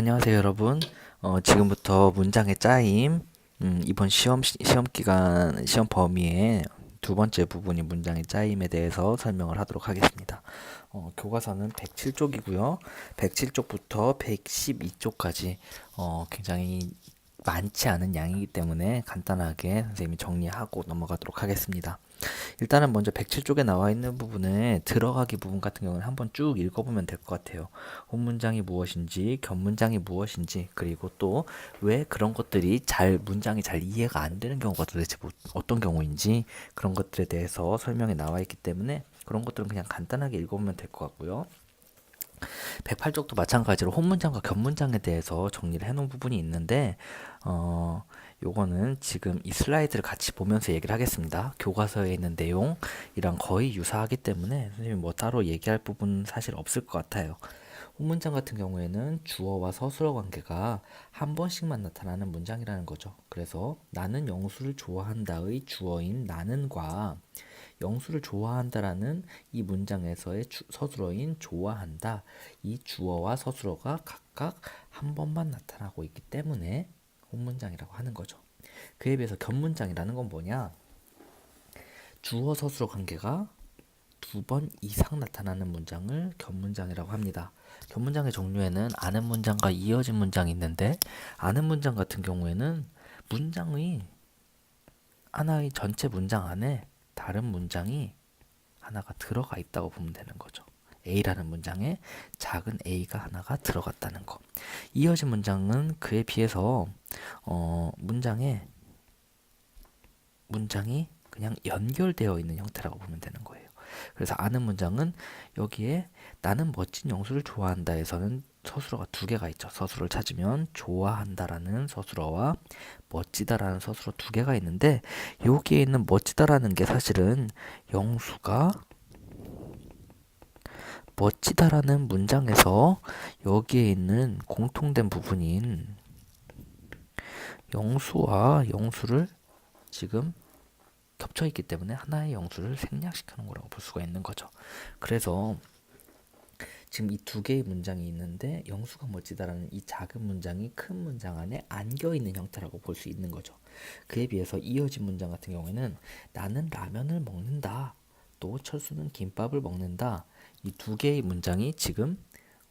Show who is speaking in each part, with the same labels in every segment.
Speaker 1: 안녕하세요, 여러분. 어, 지금부터 문장의 짜임, 음, 이번 시험, 시- 시험 기간, 시험 범위의 두 번째 부분인 문장의 짜임에 대해서 설명을 하도록 하겠습니다. 어, 교과서는 107쪽이고요. 107쪽부터 112쪽까지 어, 굉장히 많지 않은 양이기 때문에 간단하게 선생님이 정리하고 넘어가도록 하겠습니다. 일단은 먼저 107쪽에 나와 있는 부분에 들어가기 부분 같은 경우는 한번 쭉 읽어보면 될 것 같아요. 본문장이 무엇인지, 견문장이 무엇인지, 그리고 또 왜 그런 것들이 잘, 문장이 잘 이해가 안 되는 경우가 도대체 뭐- 어떤 경우인지 그런 것들에 대해서 설명이 나와 있기 때문에 그런 것들은 그냥 간단하게 읽어보면 될 것 같고요. 108쪽도 마찬가지로 혼문장과 견문장에 대해서 정리를 해놓은 부분이 있는데, 어, 요거는 지금 이 슬라이드를 같이 보면서 얘기를 하겠습니다. 교과서에 있는 내용이랑 거의 유사하기 때문에 선생님이 뭐 따로 얘기할 부분은 사실 없을 것 같아요. 혼문장 같은 경우에는 주어와 서술어 관계가 한 번씩만 나타나는 문장이라는 거죠. 그래서 나는 영수를 좋아한다의 주어인 나는과 영수를 좋아한다라는 이 문장에서의 주- 서술어인 좋아한다 이 주어와 서술어가 각각 한 번만 나타나고 있기 때문에 혼문장이라고 하는 거죠. 그에 비해서 견문장이라는 건 뭐냐? 주어 서술어 관계가 두 번 이상 나타나는 문장을 견문장이라고 합니다. 견문장의 종류에는 아는 문장과 이어진 문장이 있는데 아는 문장 같은 경우에는 문장의 하나의 전체 문장 안에 다른 문장이 하나가 들어가 있다고 보면 되는 거죠. A라는 문장에 작은 A가 하나가 들어갔다는 거. 이어진 문장은 그에 비해서 어, 문장에 문장이 그냥 연결되어 있는 형태라고 보면 되는 거예요. 그래서 아는 문장은 여기에 나는 멋진 영수를 좋아한다에서는 서술어가 두 개가 있죠. 서술어를 찾으면 좋아한다라는 서술어와 멋지다라는 서술어 두 개가 있는데 여기에 있는 멋지다라는 게 사실은 영수가 멋지다라는 문장에서 여기에 있는 공통된 부분인 영수와 영수를 지금 겹쳐 있기 때문에 하나의 영수를 생략시키는 거라고 볼 수가 있는 거죠. 그래서 지금 이 두 개의 문장이 있는데 영수가 멋지다라는 이 작은 문장이 큰 문장 안에 안겨 있는 형태라고 볼 수 있는 거죠. 그에 비해서 이어진 문장 같은 경우에는 나는 라면을 먹는다. 또 철수는 김밥을 먹는다. 이 두 개의 문장이 지금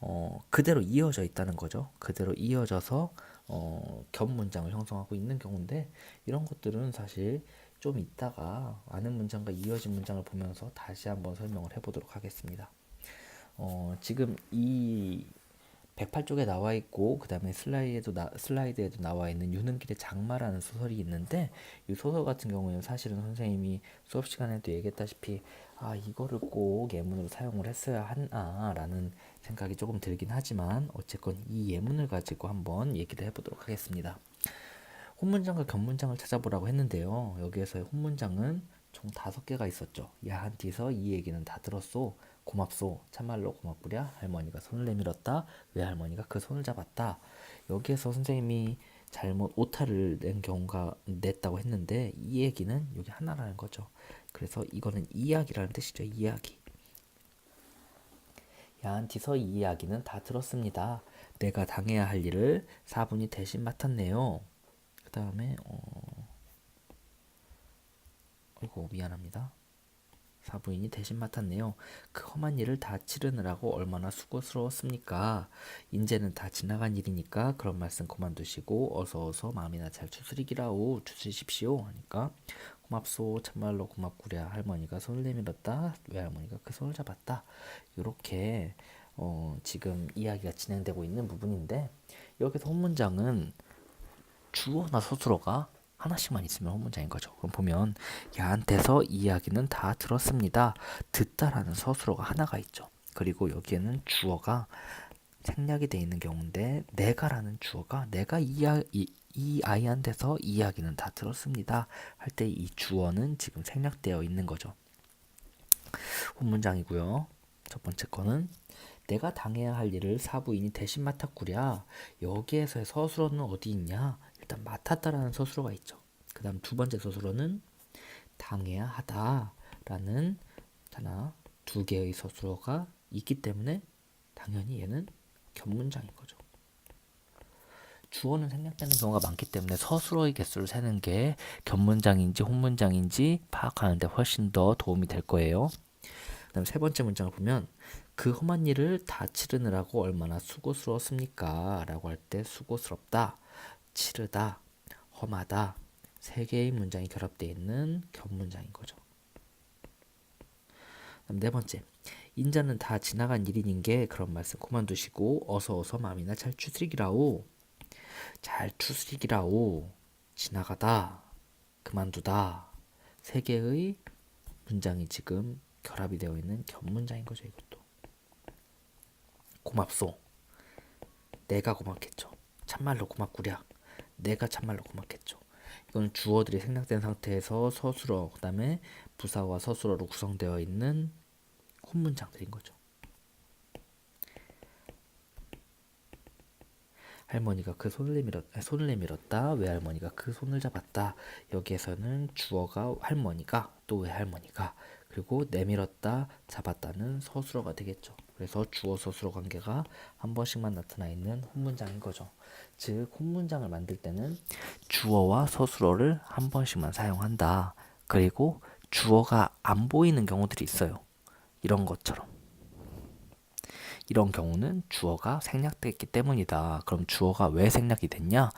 Speaker 1: 어, 그대로 이어져 있다는 거죠. 그대로 이어져서 어, 겹 문장을 형성하고 있는 경우인데 이런 것들은 사실 좀 이따가 아는 문장과 이어진 문장을 보면서 다시 한번 설명을 해보도록 하겠습니다. 어, 지금 이 108쪽에 나와 있고 그다음에 슬라이드에도 나, 슬라이드에도 나와 있는 유능길의 장마라는 소설이 있는데 이 소설 같은 경우에는 사실은 선생님이 수업 시간에도 얘기했다시피 아 이거를 꼭 예문으로 사용을 했어야 하나라는 생각이 조금 들긴 하지만 어쨌건 이 예문을 가지고 한번 얘기를 해보도록 하겠습니다. 혼문장과 견문장을 찾아보라고 했는데요. 여기에서의 혼문장은 총 다섯 개가 있었죠. 야한티서 이 얘기는 다 들었소. 고맙소. 참말로 고맙구랴. 할머니가 손을 내밀었다. 외할머니가 그 손을 잡았다. 여기에서 선생님이 잘못 오타를 낸 경우가 냈다고 했는데 이 얘기는 여기 하나라는 거죠. 그래서 이거는 이야기라는 뜻이죠. 이야기. 야한티서 이 이야기는 다 들었습니다. 내가 당해야 할 일을 사분이 대신 맡았네요. 그 다음에 어... 아이고 미안합니다. 사부인이 대신 맡았네요. 그 험한 일을 다 치르느라고 얼마나 수고스러웠습니까? 인제는 다 지나간 일이니까 그런 말씀 그만두시고 어서 어서 마음이나 잘 추스리기라오 추스리십시오 하니까 고맙소 참말로 고맙구랴 할머니가 손을 내밀었다 외할머니가 그 손을 잡았다 이렇게 어, 지금 이야기가 진행되고 있는 부분인데 여기서 혼문장은 주어나 서술어가 하나씩만 있으면 혼문장인 거죠. 그럼 보면 야한테서 이야기는 다 들었습니다. 듣다라는 서술어가 하나가 있죠. 그리고 여기에는 주어가 생략이 돼 있는 경우인데 내가라는 주어가 내가 이, 아, 이, 이 아이한테서 이야기는 다 들었습니다. 할 때 이 주어는 지금 생략되어 있는 거죠. 혼문장이고요. 첫 번째 거는 내가 당해야 할 일을 사부인이 대신 맡았구랴. 여기에서의 서술어는 어디 있냐? 일단 맡았다라는 서술어가 있죠. 그 다음 두 번째 서술어는 당해야 하다라는 하나 두 개의 서술어가 있기 때문에 당연히 얘는 견문장인 거죠. 주어는 생략되는 경우가 많기 때문에 서술어의 개수를 세는 게 견문장인지 혼문장인지 파악하는데 훨씬 더 도움이 될 거예요. 그다음 세 번째 문장을 보면 그 험한 일을 다 치르느라고 얼마나 수고스러웠습니까? 라고 할 때 수고스럽다, 치르다, 험하다. 세 개의 문장이 결합되어 있는 견문장인 거죠. 네 번째 인자는 다 지나간 일인인 게 그런 말씀. 그만두시고 어서 어서 마음이나 잘 추스리기라오. 잘 추스리기라오. 지나가다 그만두다. 세 개의 문장이 지금 결합이 되어 있는 견문장인 거죠 이것도. 고맙소. 내가 고맙겠죠. 참말로 고맙구랴 내가 참말로 고맙겠죠 이거는 주어들이 생략된 상태에서 서술어 그 다음에 부사와 서술어로 구성되어 있는 혼문장들인 거죠. 할머니가 그 손을 내밀었 손을 내밀었다. 외할머니가 그 손을 잡았다. 여기에서는 주어가 할머니가 또 외할머니가 그리고 내밀었다 잡았다는 서술어가 되겠죠. 그래서 주어 서술어 관계가 한 번씩만 나타나 있는 혼문장인 거죠. 즉 혼문장을 만들 때는 주어와 서술어를 한 번씩만 사용한다. 그리고 주어가 안 보이는 경우들이 있어요. 이런 것처럼. 이런 경우는 주어가 생략됐기 때문이다. 그럼 주어가 왜 생략이 됐냐?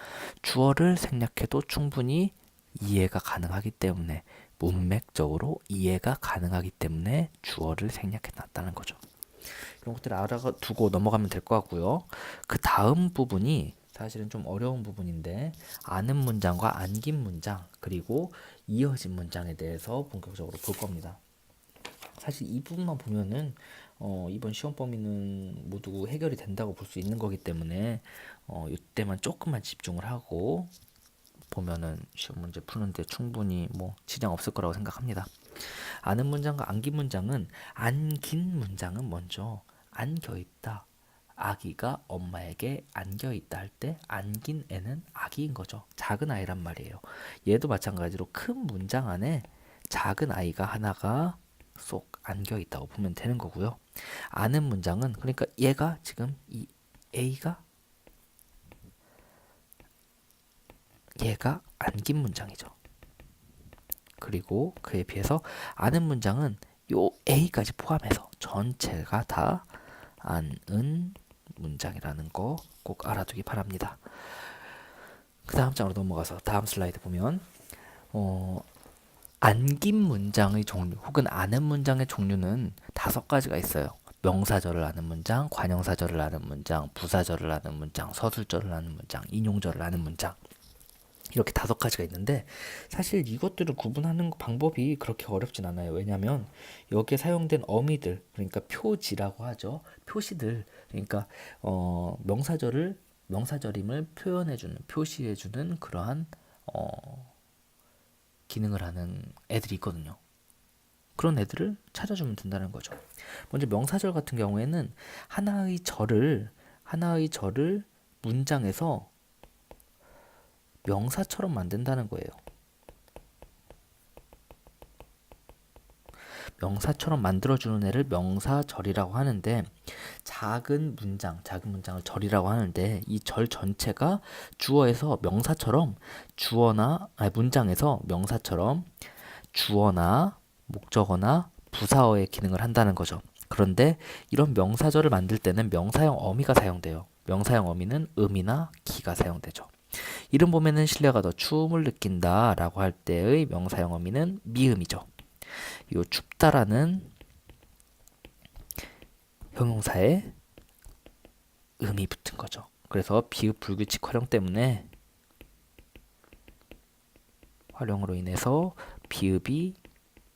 Speaker 1: 주어를 생략해도 충분히 이해가 가능하기 때문에 문맥적으로 이해가 가능하기 때문에 주어를 생략해 놨다는 거죠. 이런 것들을 알아두고 넘어가면 될 것 같고요. 그 다음 부분이 사실은 좀 어려운 부분인데 아는 문장과 안긴 문장 그리고 이어진 문장에 대해서 본격적으로 볼 겁니다. 사실 이 부분만 보면은 어, 이번 시험 범위는 모두 해결이 된다고 볼 수 있는 거기 때문에 어, 이때만 조금만 집중을 하고 보면은 시험 문제 푸는데 충분히 뭐 지장 없을 거라고 생각합니다. 아는 문장과 안긴 문장은 안긴 문장은 먼저 안겨 있다. 아기가 엄마에게 안겨 있다 할 때 안긴 애는 아기인 거죠. 작은 아이란 말이에요. 얘도 마찬가지로 큰 문장 안에 작은 아이가 하나가 쏙 안겨 있다고 보면 되는 거고요. 아는 문장은 그러니까 얘가 지금 이 A가 얘가 안긴 문장이죠. 그리고 그에 비해서 아는 문장은 요 A까지 포함해서 전체가 다 안은 문장이라는 거 꼭 알아두기 바랍니다. 그 다음 장으로 넘어가서 다음 슬라이드 보면 어, 안긴 문장의 종류 혹은 아는 문장의 종류는 다섯 가지가 있어요. 명사절을 아는 문장, 관형사절을 아는 문장, 부사절을 아는 문장, 서술절을 아는 문장, 인용절을 아는 문장. 이렇게 다섯 가지가 있는데 사실 이것들을 구분하는 방법이 그렇게 어렵진 않아요. 왜냐하면 여기에 사용된 어미들 그러니까 표지라고 하죠. 표시들 그러니까 어, 명사절을 명사절임을 표현해주는 표시해주는 그러한 어, 기능을 하는 애들이 있거든요. 그런 애들을 찾아주면 된다는 거죠. 먼저 명사절 같은 경우에는 하나의 절을 하나의 절을 문장에서 명사처럼 만든다는 거예요. 명사처럼 만들어주는 애를 명사절이라고 하는데 작은 문장, 작은 문장을 절이라고 하는데 이 절 전체가 주어에서 명사처럼 주어나 아니 문장에서 명사처럼 주어나 목적어나 부사어의 기능을 한다는 거죠. 그런데 이런 명사절을 만들 때는 명사형 어미가 사용돼요. 명사형 어미는 음이나 기가 사용되죠. 이름 보면은 신뢰가 더 추움을 느낀다라고 할 때의 명사형 어미는 미음이죠. 이 춥다라는 형용사에 음이 붙은 거죠. 그래서 비읍 불규칙 활용 때문에 활용으로 인해서 비읍이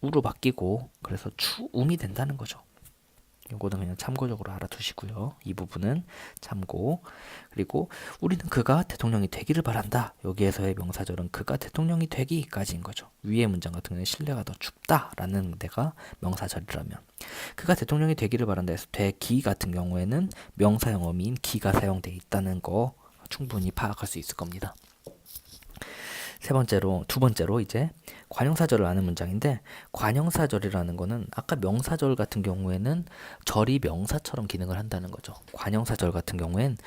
Speaker 1: 우로 바뀌고 그래서 추움이 된다는 거죠. 요거는 그냥 참고적으로 알아두시고요. 이 부분은 참고. 그리고 우리는 그가 대통령이 되기를 바란다. 여기에서의 명사절은 그가 대통령이 되기까지인 거죠. 위의 문장 같은 경우는 신뢰가 더 춥다라는 데가 명사절이라면 그가 대통령이 되기를 바란다 해서 되기 같은 경우에는 명사형 어미인 기가 사용되어 있다는 거 충분히 파악할 수 있을 겁니다. 세 번째로 두 번째로 이제 관형사절을 아는 문장인데 관형사절이라는 거는 아까 명사절 같은 경우에는 절이 명사처럼 기능을 한다는 거죠. 관형사절 같은 경우엔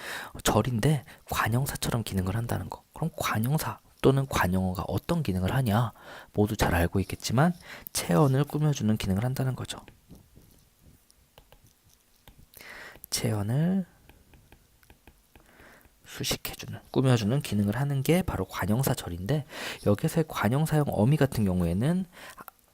Speaker 1: 절인데 관형사처럼 기능을 한다는 거. 그럼 관형사 또는 관용어가 어떤 기능을 하냐 모두 잘 알고 있겠지만 체언을 꾸며주는 기능을 한다는 거죠. 체언을 수식해주는, 꾸며주는 기능을 하는 게 바로 관형사절인데 여기서의 관형사형 어미 같은 경우에는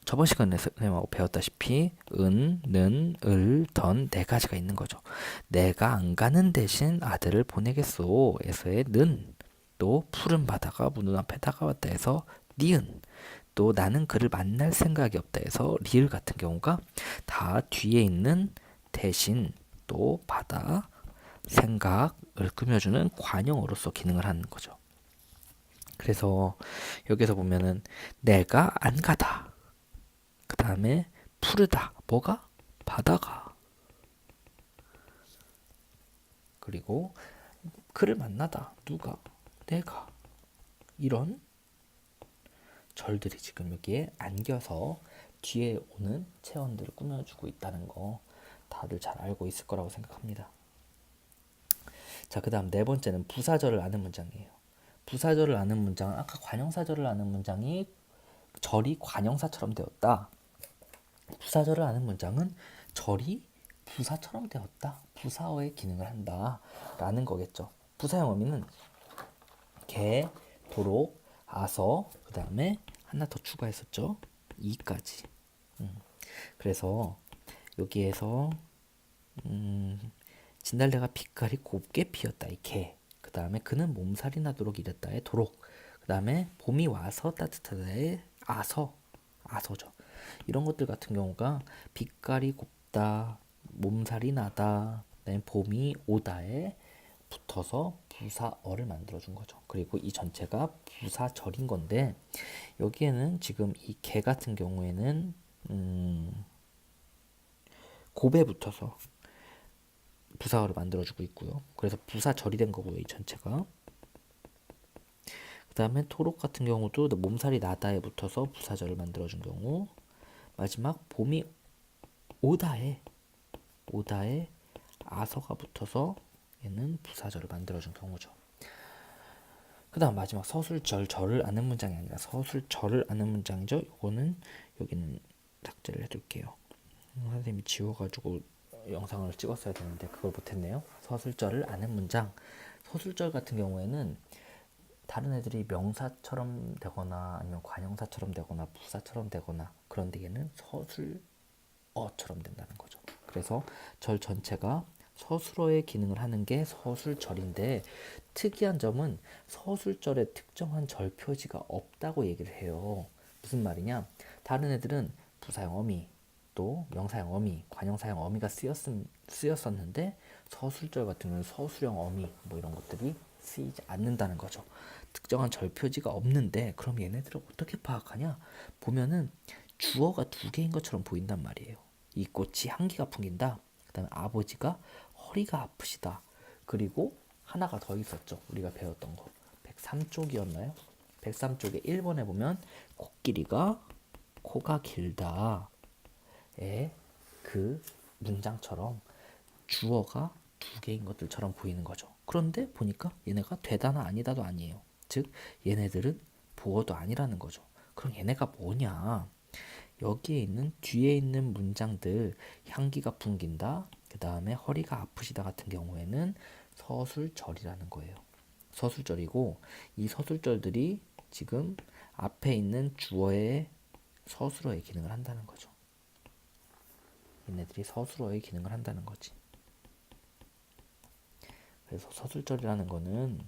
Speaker 1: 저번 시간에 선생님하고 배웠다시피 은, 는, 을, 던 네 가지가 있는 거죠. 내가 안 가는 대신 아들을 보내겠소. 에서의 는, 또 푸른 바다가 문 눈 앞에 다가왔다 해서 니은, 또 나는 그를 만날 생각이 없다 해서 리을 같은 경우가 다 뒤에 있는 대신 또 바다, 생각을 꾸며주는 관용어로서 기능을 하는 거죠. 그래서 여기서 보면은 내가 안 가다. 그 다음에 푸르다. 뭐가? 바다가. 그리고 그를 만나다. 누가? 내가. 이런 절들이 지금 여기에 안겨서 뒤에 오는 체온들을 꾸며주고 있다는 거 다들 잘 알고 있을 거라고 생각합니다. 자, 그 다음 네 번째는 부사절을 아는 문장이에요. 부사절을 아는 문장은 아까 관형사절을 아는 문장이 절이 관형사처럼 되었다. 부사절을 아는 문장은 절이 부사처럼 되었다. 부사어의 기능을 한다. 라는 거겠죠. 부사형 어미는 개, 도록, 아서, 그 다음에 하나 더 추가했었죠. 이까지. 음. 그래서 여기에서 음, 진달래가 빛깔이 곱게 피었다 이 개. 그 다음에 그는 몸살이 나도록 이랬다의 도록. 그 다음에 봄이 와서 따뜻하다의 아서. 아서죠. 이런 것들 같은 경우가 빛깔이 곱다, 몸살이 나다, 그다음에 봄이 오다에 붙어서 부사어를 만들어준 거죠. 그리고 이 전체가 부사절인 건데 여기에는 지금 이 개 같은 경우에는 음, 곱에 붙어서 부사어를 만들어주고 있고요. 그래서 부사 절이 된 거고요. 이 전체가. 그 다음에 토록 같은 경우도 몸살이 나다에 붙어서 부사절을 만들어준 경우. 마지막 봄이 오다에 오다에 아서가 붙어서 얘는 부사절을 만들어준 경우죠. 그 다음 마지막 서술절 절을 아는 문장이 아니라 서술절을 아는 문장이죠. 이거는 여기는 삭제를 해둘게요. 선생님이 지워가지고 영상을 찍었어야 되는데 그걸 못했네요. 서술절을 아는 문장. 서술절 같은 경우에는 다른 애들이 명사처럼 되거나 아니면 관형사처럼 되거나 부사처럼 되거나 그런데 얘는 서술어처럼 된다는 거죠. 그래서 절 전체가 서술어의 기능을 하는 게 서술절인데 특이한 점은 서술절에 특정한 절 표지가 없다고 얘기를 해요. 무슨 말이냐? 다른 애들은 부사형 어미, 또 명사형 어미, 관형사형 어미가 쓰였음, 쓰였었는데 서술절 같은 경우는 서술형 어미 뭐 이런 것들이 쓰이지 않는다는 거죠. 특정한 절 표지가 없는데 그럼 얘네들을 어떻게 파악하냐? 보면은 주어가 두 개인 것처럼 보인단 말이에요. 이 꽃이 향기가 풍긴다. 그다음에 아버지가 허리가 아프시다. 그리고 하나가 더 있었죠. 우리가 배웠던 거. 103쪽이었나요? 103쪽에 1번에 보면 코끼리가 코가 길다. 그 문장처럼 주어가 두 개인 것들처럼 보이는 거죠. 그런데 보니까 얘네가 되다나 아니다도 아니에요. 즉 얘네들은 보어도 아니라는 거죠. 그럼 얘네가 뭐냐? 여기에 있는 뒤에 있는 문장들 향기가 풍긴다. 그 다음에 허리가 아프시다 같은 경우에는 서술절이라는 거예요. 서술절이고 이 서술절들이 지금 앞에 있는 주어의 서술어의 기능을 한다는 거죠. 얘네들이 서술어의 기능을 한다는 거지. 그래서 서술절이라는 거는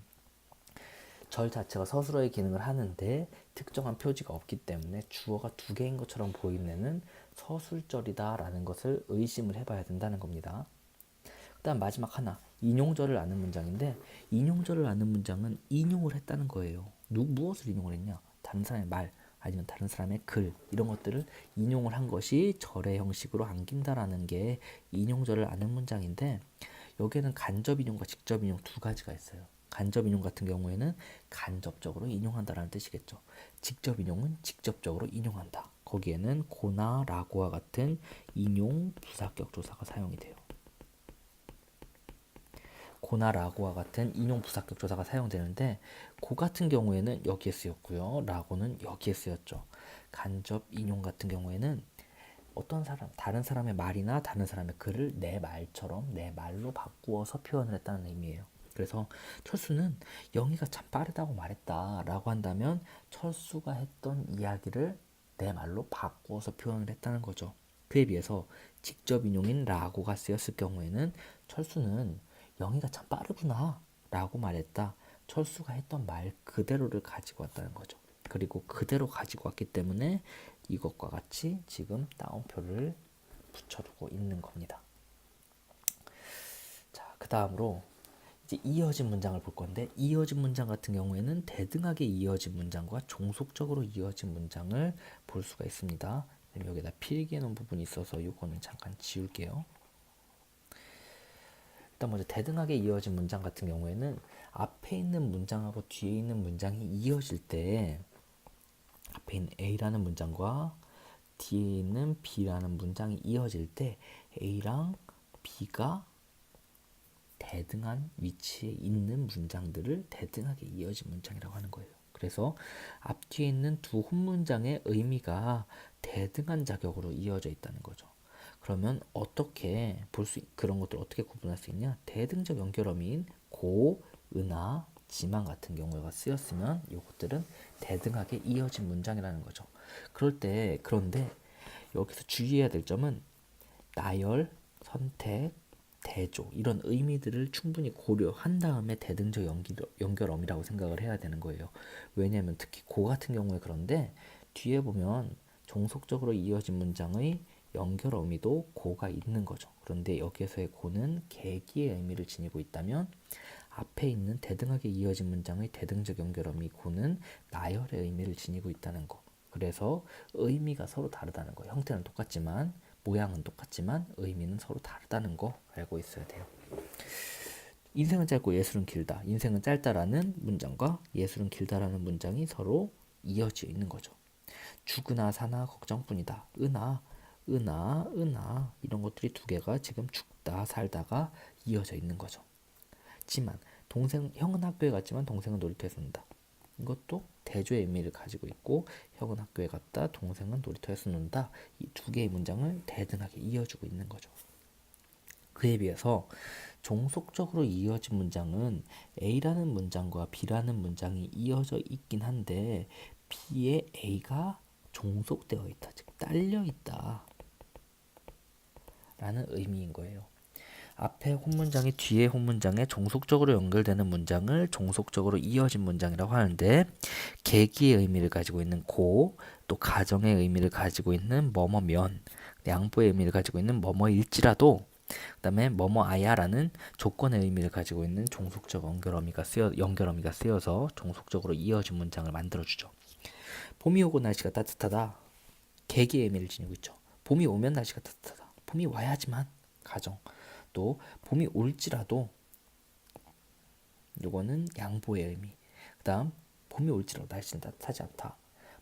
Speaker 1: 절 자체가 서술어의 기능을 하는데 특정한 표지가 없기 때문에 주어가 두 개인 것처럼 보이는 서술절이다라는 것을 의심을 해봐야 된다는 겁니다. 그다음 마지막 하나 인용절을 아는 문장인데 인용절을 아는 문장은 인용을 했다는 거예요. 누 무엇을 인용을 했냐? 다른 사람의 말 아니면 다른 사람의 글 이런 것들을 인용을 한 것이 절의 형식으로 안긴다라는 게 인용절을 아는 문장인데 여기에는 간접 인용과 직접 인용 두 가지가 있어요. 간접 인용 같은 경우에는 간접적으로 인용한다라는 뜻이겠죠. 직접 인용은 직접적으로 인용한다. 거기에는 고나 라고와 같은 인용 부사격 조사가 사용이 돼요. 고나 라고와 같은 인용 부사격 조사가 사용되는데 고 같은 경우에는 여기에 쓰였고요. 라고는 여기에 쓰였죠. 간접 인용 같은 경우에는 어떤 사람, 다른 사람의 말이나 다른 사람의 글을 내 말처럼 내 말로 바꾸어서 표현을 했다는 의미예요. 그래서 철수는 영희가 참 빠르다고 말했다라고 한다면 철수가 했던 이야기를 내 말로 바꾸어서 표현을 했다는 거죠. 그에 비해서 직접 인용인 라고가 쓰였을 경우에는 철수는 영희가 참 빠르구나 라고 말했다. 철수가 했던 말 그대로를 가지고 왔다는 거죠. 그리고 그대로 가지고 왔기 때문에 이것과 같이 지금 따옴표를 붙여두고 있는 겁니다. 자, 그 다음으로 이제 이어진 문장을 볼 건데 이어진 문장 같은 경우에는 대등하게 이어진 문장과 종속적으로 이어진 문장을 볼 수가 있습니다. 여기다 필기해 놓은 부분이 있어서 이거는 잠깐 지울게요. 일단 먼저 대등하게 이어진 문장 같은 경우에는 앞에 있는 문장하고 뒤에 있는 문장이 이어질 때 앞에 있는 A라는 문장과 뒤에 있는 B라는 문장이 이어질 때 A랑 B가 대등한 위치에 있는 문장들을 대등하게 이어진 문장이라고 하는 거예요. 그래서 앞뒤에 있는 두 혼문장의 의미가 대등한 자격으로 이어져 있다는 거죠. 그러면 어떻게 볼 수 그런 것들 어떻게 구분할 수 있냐? 대등적 연결어민 고, 은하, 지만 같은 경우가 쓰였으면 이것들은 대등하게 이어진 문장이라는 거죠. 그럴 때 그런데 여기서 주의해야 될 점은 나열, 선택, 대조 이런 의미들을 충분히 고려한 다음에 대등적 연결, 연결어미라고 생각을 해야 되는 거예요. 왜냐하면 특히 고 같은 경우에 그런데 뒤에 보면 종속적으로 이어진 문장의 연결 어미도 고가 있는 거죠. 그런데 여기에서의 고는 계기의 의미를 지니고 있다면 앞에 있는 대등하게 이어진 문장의 대등적 연결 어미 고는 나열의 의미를 지니고 있다는 거. 그래서 의미가 서로 다르다는 거. 형태는 똑같지만 모양은 똑같지만 의미는 서로 다르다는 거 알고 있어야 돼요. 인생은 짧고 예술은 길다. 인생은 짧다라는 문장과 예술은 길다라는 문장이 서로 이어져 있는 거죠. 죽으나 사나 걱정뿐이다. 은하 은하, 은하 이런 것들이 두 개가 지금 죽다 살다가 이어져 있는 거죠. 지만 동생 형은 학교에 갔지만 동생은 놀이터에서 논다. 이것도 대조의 의미를 가지고 있고 형은 학교에 갔다 동생은 놀이터에서 논다. 이 두 개의 문장을 대등하게 이어주고 있는 거죠. 그에 비해서 종속적으로 이어진 문장은 A라는 문장과 B라는 문장이 이어져 있긴 한데 B에 A가 종속되어 있다. 즉 딸려 있다. 라는 의미인 거예요. 앞에 혼문장이 뒤에 혼문장에 종속적으로 연결되는 문장을 종속적으로 이어진 문장이라고 하는데 계기의 의미를 가지고 있는 고, 또 가정의 의미를 가지고 있는 뭐뭐면, 양보의 의미를 가지고 있는 뭐뭐일지라도 그다음에 뭐뭐아야라는 조건의 의미를 가지고 있는 종속적 연결어미가 쓰여 연결어미가 쓰여서 종속적으로 이어진 문장을 만들어 주죠. 봄이 오고 날씨가 따뜻하다. 계기의 의미를 지니고 있죠. 봄이 오면 날씨가 따뜻하다. 봄이 와야지만 가정. 또 봄이 올지라도 요거는 양보의 의미. 그 다음 봄이 올지라도 날씨는 따뜻하지 않다.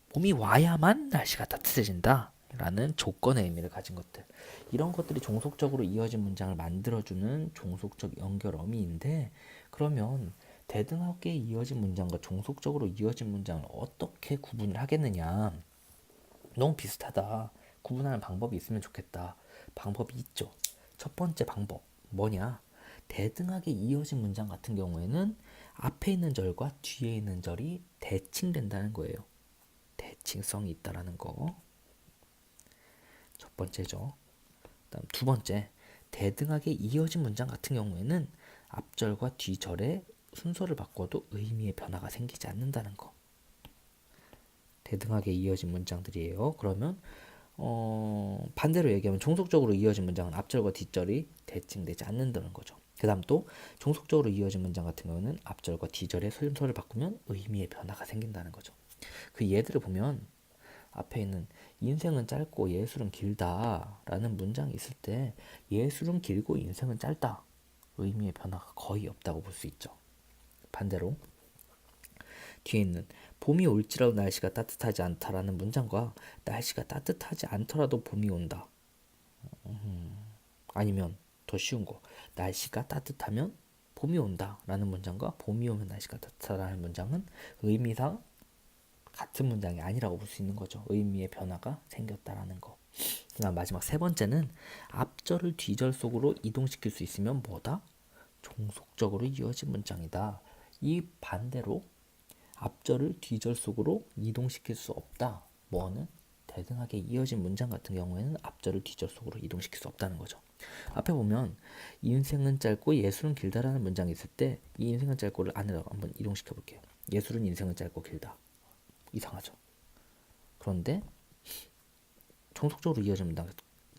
Speaker 1: 봄이 와야만 날씨가 따뜻해진다 라는 조건의 의미를 가진 것들. 이런 것들이 종속적으로 이어진 문장을 만들어주는 종속적 연결 어미인데 그러면 대등하게 이어진 문장과 종속적으로 이어진 문장을 어떻게 구분을 하겠느냐? 너무 비슷하다. 구분하는 방법이 있으면 좋겠다 방법이 있죠. 첫 번째 방법 뭐냐? 대등하게 이어진 문장 같은 경우에는 앞에 있는 절과 뒤에 있는 절이 대칭된다는 거예요. 대칭성이 있다라는 거. 첫 번째죠. 그다음 두 번째, 대등하게 이어진 문장 같은 경우에는 앞절과 뒤절의 순서를 바꿔도 의미의 변화가 생기지 않는다는 거. 대등하게 이어진 문장들이에요. 그러면 어, 반대로 얘기하면 종속적으로 이어진 문장은 앞절과 뒷절이 대칭되지 않는다는 거죠. 그 다음 또 종속적으로 이어진 문장 같은 경우는 앞절과 뒤절의 순서를 바꾸면 의미의 변화가 생긴다는 거죠. 그 예들을 보면 앞에 있는 인생은 짧고 예술은 길다 라는 문장이 있을 때 예술은 길고 인생은 짧다 의미의 변화가 거의 없다고 볼 수 있죠. 반대로 뒤에 있는 봄이 올지라도 날씨가 따뜻하지 않다라는 문장과 날씨가 따뜻하지 않더라도 봄이 온다. 음, 아니면 더 쉬운 거 날씨가 따뜻하면 봄이 온다라는 문장과 봄이 오면 날씨가 따뜻하다는 문장은 의미상 같은 문장이 아니라고 볼 수 있는 거죠. 의미의 변화가 생겼다라는 거. 그다음 마지막 세 번째는 앞절을 뒤절 속으로 이동시킬 수 있으면 뭐다? 종속적으로 이어진 문장이다. 이 반대로 앞절을 뒤절 속으로 이동시킬 수 없다. 뭐는 대등하게 이어진 문장 같은 경우에는 앞절을 뒤절 속으로 이동시킬 수 없다는 거죠. 앞에 보면 인생은 짧고 예술은 길다라는 문장이 있을 때 이 인생은 짧고를 안으로 한번 이동시켜 볼게요. 예술은 인생은 짧고 길다. 이상하죠. 그런데 종속적으로 이어진 문장,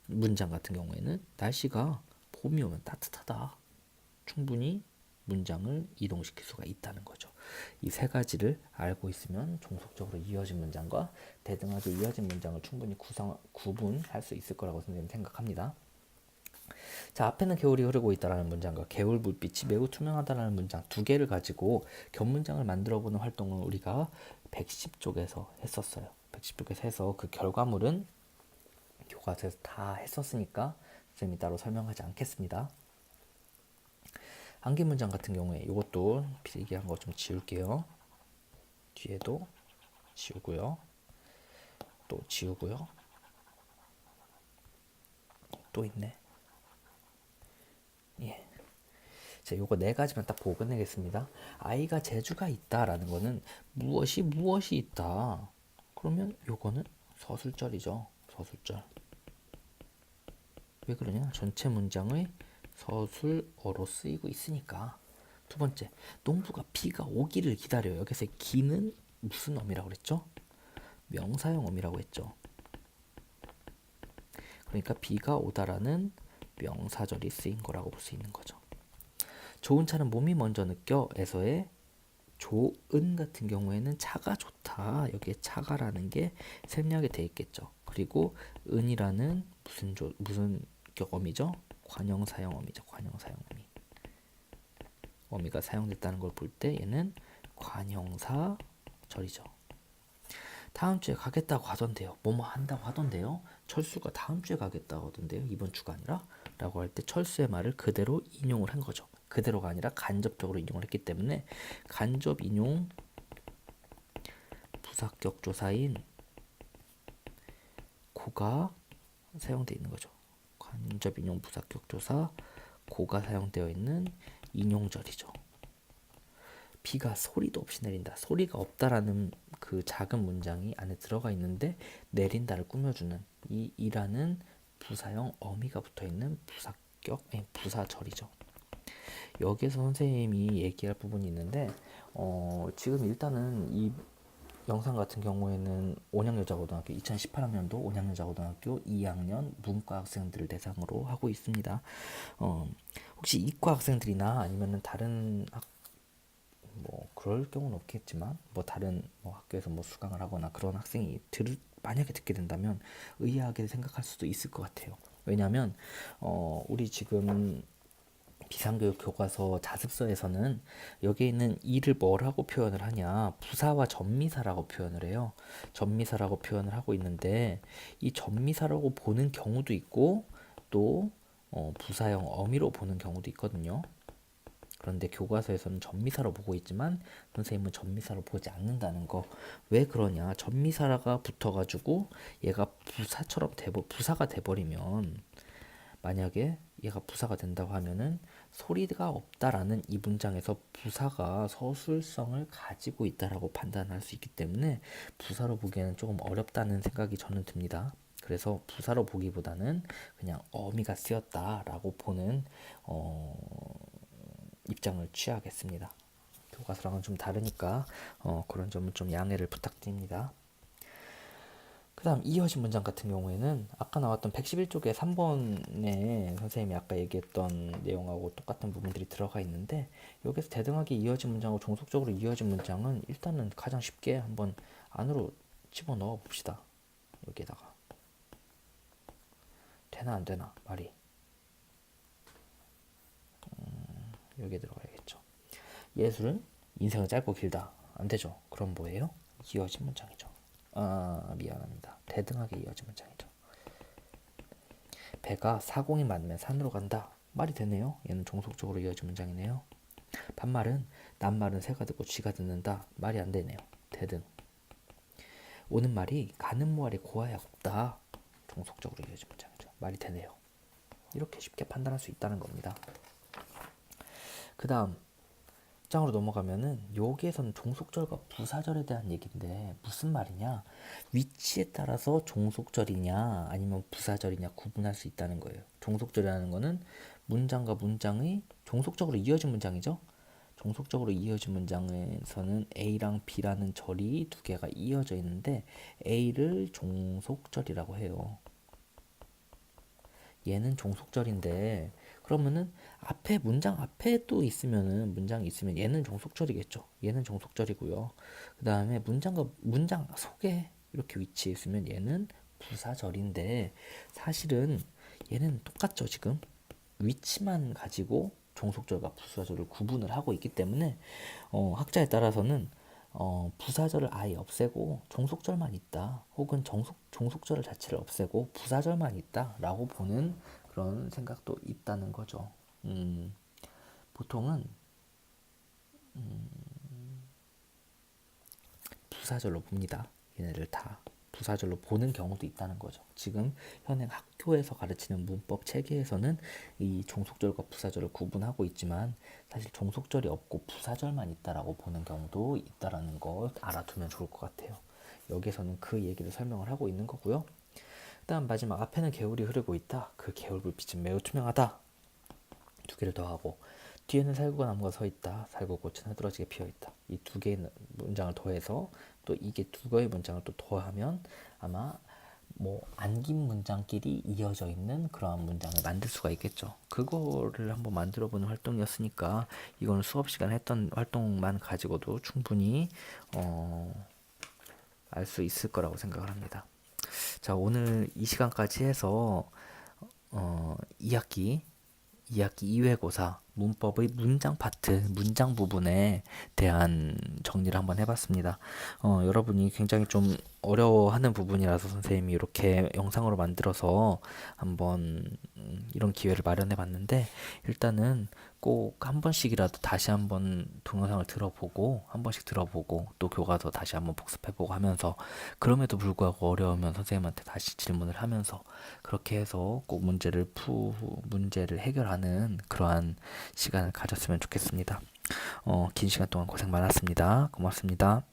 Speaker 1: 문장 같은 경우에는 날씨가 봄이 오면 따뜻하다. 충분히 문장을 이동시킬 수가 있다는 거죠. 이 세 가지를 알고 있으면 종속적으로 이어진 문장과 대등하게 이어진 문장을 충분히 구성, 구분할 수 있을 거라고 선생님 생각합니다. 자, 앞에는 겨울이 흐르고 있다라는 문장과 겨울 불빛이 매우 투명하다라는 문장 두 개를 가지고 견문장을 만들어 보는 활동을 우리가 110쪽에서 했었어요. 110쪽에서 해서 그 결과물은 교과서에서 다 했었으니까 선생님이 따로 설명하지 않겠습니다. 한개 문장 같은 경우에 이것도 필기한 거 좀 지울게요. 뒤에도 지우고요. 또 지우고요. 또 있네. 예. 자, 요거 네 가지만 딱 보고 끝내겠습니다. 아이가 재주가 있다라는 거는 무엇이 무엇이 있다. 그러면 요거는 서술절이죠. 서술절. 왜 그러냐? 전체 문장의 서술어로 쓰이고 있으니까. 두 번째, 농부가 비가 오기를 기다려요. 여기서 기는 무슨 어미라고 그랬죠? 명사형 어미라고 했죠. 그러니까 비가 오다라는 명사절이 쓰인 거라고 볼 수 있는 거죠. 좋은 차는 몸이 먼저 느껴에서의 좋은 같은 경우에는 차가 좋다. 여기에 차가라는 게 생략이 돼 있겠죠. 그리고 은이라는 무슨 조, 무슨 어미죠? 관형사형 어미죠. 관형사형 어미. 어미가 사용됐다는 걸 볼 때 얘는 관형사 절이죠. 다음 주에 가겠다고 하던데요. 뭐뭐 한다고 하던데요. 철수가 다음 주에 가겠다고 하던데요. 이번 주가 아니라 라고 할 때 철수의 말을 그대로 인용을 한 거죠. 그대로가 아니라 간접적으로 인용을 했기 때문에 간접 인용 부사격 조사인 고가 사용되어 있는 거죠. 간접 인용 부사격 조사 고가 사용되어 있는 인용절이죠. 비가 소리도 없이 내린다. 소리가 없다라는 그 작은 문장이 안에 들어가 있는데 내린다를 꾸며주는 이 이라는 부사형 어미가 붙어 있는 부사격 부사절이죠. 여기에서 선생님이 얘기할 부분이 있는데 어, 지금 일단은 이 영상 같은 경우에는 온양여자고등학교 2018학년도 온양여자고등학교 2학년 문과 학생들을 대상으로 하고 있습니다. 어, 혹시 이과 학생들이나 아니면은 다른 학, 뭐 그럴 경우는 없겠지만 뭐 다른 뭐 학교에서 뭐 수강을 하거나 그런 학생이 들 만약에 듣게 된다면 의아하게 생각할 수도 있을 것 같아요. 왜냐하면 어, 우리 지금 비상교육 교과서 자습서에서는 여기에 있는 이를 뭐라고 표현을 하냐 부사와 전미사라고 표현을 해요. 전미사라고 표현을 하고 있는데 이 전미사라고 보는 경우도 있고 또 어, 부사형 어미로 보는 경우도 있거든요. 그런데 교과서에서는 전미사로 보고 있지만 선생님은 전미사로 보지 않는다는 거. 왜 그러냐? 전미사가 붙어가지고 얘가 부사처럼 돼버 부사가 돼버리면 만약에 얘가 부사가 된다고 하면은 소리가 없다라는 이 문장에서 부사가 서술성을 가지고 있다라고 판단할 수 있기 때문에 부사로 보기에는 조금 어렵다는 생각이 저는 듭니다. 그래서 부사로 보기보다는 그냥 어미가 쓰였다라고 보는 어, 입장을 취하겠습니다. 교과서랑은 좀 다르니까 어, 그런 점은 좀 양해를 부탁드립니다. 그 다음 이어진 문장 같은 경우에는 아까 나왔던 111쪽에 3번에 선생님이 아까 얘기했던 내용하고 똑같은 부분들이 들어가 있는데 여기서 대등하게 이어진 문장하고 종속적으로 이어진 문장은 일단은 가장 쉽게 한번 안으로 집어넣어 봅시다. 여기에다가 되나 안 되나 말이 음, 여기에 들어가야겠죠. 예술은 인생은 짧고 길다. 안 되죠. 그럼 뭐예요? 이어진 문장이죠. 아, 미안합니다. 대등하게 이어진 문장이죠. 배가 사공이 맞으면 산으로 간다. 말이 되네요. 얘는 종속적으로 이어진 문장이네요. 반말은 낱말은 새가 듣고 쥐가 듣는다. 말이 안 되네요. 대등. 오는 말이 가는 말이 고와야 곱다. 종속적으로 이어진 문장이죠. 말이 되네요. 이렇게 쉽게 판단할 수 있다는 겁니다. 그 다음 장으로 넘어가면은 여기에서는 종속절과 부사절에 대한 얘기인데 무슨 말이냐? 위치에 따라서 종속절이냐 아니면 부사절이냐 구분할 수 있다는 거예요. 종속절이라는 거는 문장과 문장의 종속적으로 이어진 문장이죠. 종속적으로 이어진 문장에서는 A랑 B라는 절이 두 개가 이어져 있는데 A를 종속절이라고 해요. 얘는 종속절인데 그러면은 앞에 문장 앞에 또 있으면은 문장이 있으면 얘는 종속절이겠죠. 얘는 종속절이고요. 그 다음에 문장과 문장 속에 이렇게 위치해 있으면 얘는 부사절인데 사실은 얘는 똑같죠 지금 위치만 가지고 종속절과 부사절을 구분을 하고 있기 때문에 어, 학자에 따라서는 어, 부사절을 아예 없애고 종속절만 있다 혹은 정속, 종속절 자체를 없애고 부사절만 있다라고 보는 그런 생각도 있다는 거죠. 음, 보통은 음, 부사절로 봅니다. 얘네를 다 부사절로 보는 경우도 있다는 거죠. 지금 현행 학교에서 가르치는 문법 체계에서는 이 종속절과 부사절을 구분하고 있지만 사실 종속절이 없고 부사절만 있다라고 보는 경우도 있다라는 거 알아두면 좋을 것 같아요. 여기에서는 그 얘기를 설명을 하고 있는 거고요. 그다음 마지막 앞에는 개울이 흐르고 있다. 그 개울 불빛은 매우 투명하다. 두 개를 더하고 뒤에는 살구가 나무가 서 있다. 살구 꽃은 흐드러지게 피어 있다. 이 두 개의 문장을 더해서 또 이게 두 개의 문장을 또 더하면 아마 뭐 안긴 문장끼리 이어져 있는 그러한 문장을 만들 수가 있겠죠. 그거를 한번 만들어 보는 활동이었으니까 이거는 수업 시간 했던 활동만 가지고도 충분히 어, 알 수 있을 거라고 생각을 합니다. 자, 오늘 이 시간까지 해서 어, 2학기 2학기 2회고사 문법의 문장 파트, 문장 부분에 대한 정리를 한번 해봤습니다. 어, 여러분이 굉장히 좀 어려워하는 부분이라서 선생님이 이렇게 영상으로 만들어서 한번 음, 이런 기회를 마련해 봤는데 일단은 꼭 한 번씩이라도 다시 한번 동영상을 들어보고 한 번씩 들어보고 또 교과서 다시 한번 복습해보고 하면서 그럼에도 불구하고 어려우면 선생님한테 다시 질문을 하면서 그렇게 해서 꼭 문제를 푸 문제를 해결하는 그러한 시간을 가졌으면 좋겠습니다. 어, 긴 시간 동안 고생 많았습니다. 고맙습니다.